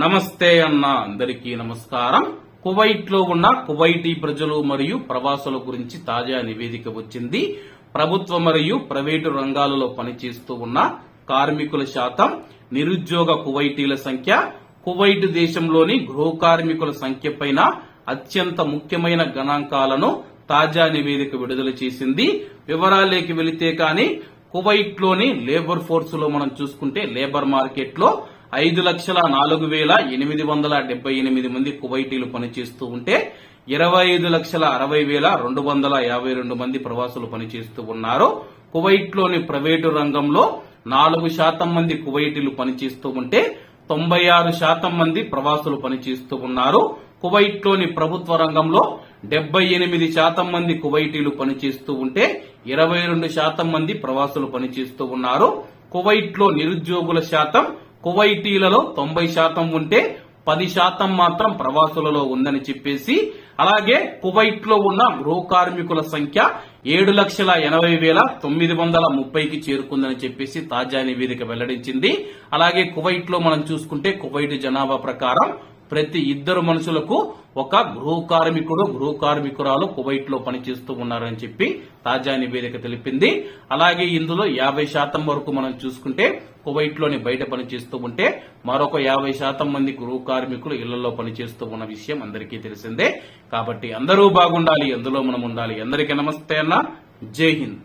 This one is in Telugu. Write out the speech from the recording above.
నమస్తే అన్న అందరికీ నమస్కారం. కువైట్లో ఉన్న కువైటీ ప్రజలు మరియు ప్రవాసుల గురించి తాజా నివేదిక వచ్చింది. ప్రభుత్వ మరియు ప్రైవేటు రంగాలలో పనిచేస్తూ ఉన్న కార్మికుల శాతం నిరుద్యోగ కువైటీల సంఖ్య కువైట్ దేశంలోని గృహ కార్మికుల సంఖ్య పైన అత్యంత ముఖ్యమైన గణాంకాలను తాజా నివేదిక విడుదల చేసింది. వివరాలేకి వెళితే కానీ కువైట్లోని లేబర్ ఫోర్స్లో మనం చూసుకుంటే లేబర్ మార్కెట్లో ఐదు లక్షల నాలుగు వేల ఎనిమిది వందల డెబ్బై ఎనిమిది మంది కువైటీలు పనిచేస్తూ ఉంటే ఇరవై ఐదు లక్షల అరవై వేల రెండు వందల యాభై రెండు మంది ప్రవాసులు పనిచేస్తూ ఉన్నారు. కువైట్లోని ప్రైవేటు రంగంలో నాలుగు శాతం మంది కువైటీలు పనిచేస్తూ ఉంటే తొంభై ఆరు శాతం మంది ప్రవాసులు పనిచేస్తూ ఉన్నారు. కువైట్లోని ప్రభుత్వ రంగంలో డెబ్బై ఎనిమిది శాతం మంది కువైటీలు పనిచేస్తూ ఉంటే ఇరవై రెండు శాతం మంది ప్రవాసులు పనిచేస్తూ ఉన్నారు. కువైట్లో నిరుద్యోగుల శాతం కువైటీలలో తొంభై శాతం ఉంటే పది శాతం మాత్రం ప్రవాసులలో ఉందని చెప్పేసి అలాగే కువైట్లో ఉన్న గృహ కార్మికుల సంఖ్య ఏడు లక్షల ఎనభై వేల తొమ్మిది వందల ముప్పైకి చేరుకుందని చెప్పేసి తాజా నివేదిక వెల్లడించింది. అలాగే కువైట్లో మనం చూసుకుంటే కువైట్ జనాభా ప్రకారం ప్రతి ఇద్దరు మనుషులకు ఒక గృహ కార్మికుడు గృహ కార్మికురాలు కువైట్లో పనిచేస్తూ ఉన్నారని చెప్పి తాజా నివేదిక తెలిపింది. అలాగే ఇందులో యాభై శాతం వరకు మనం చూసుకుంటే కువైట్లోని బయట పనిచేస్తూ ఉంటే మరొక యాభై శాతం మంది గృహ కార్మికులు ఇళ్ళలో పనిచేస్తూ ఉన్న విషయం అందరికీ తెలిసిందే. కాబట్టి అందరూ బాగుండాలి అందులో మనం ఉండాలి. అందరికీ నమస్తే అన్న. జై హింద్.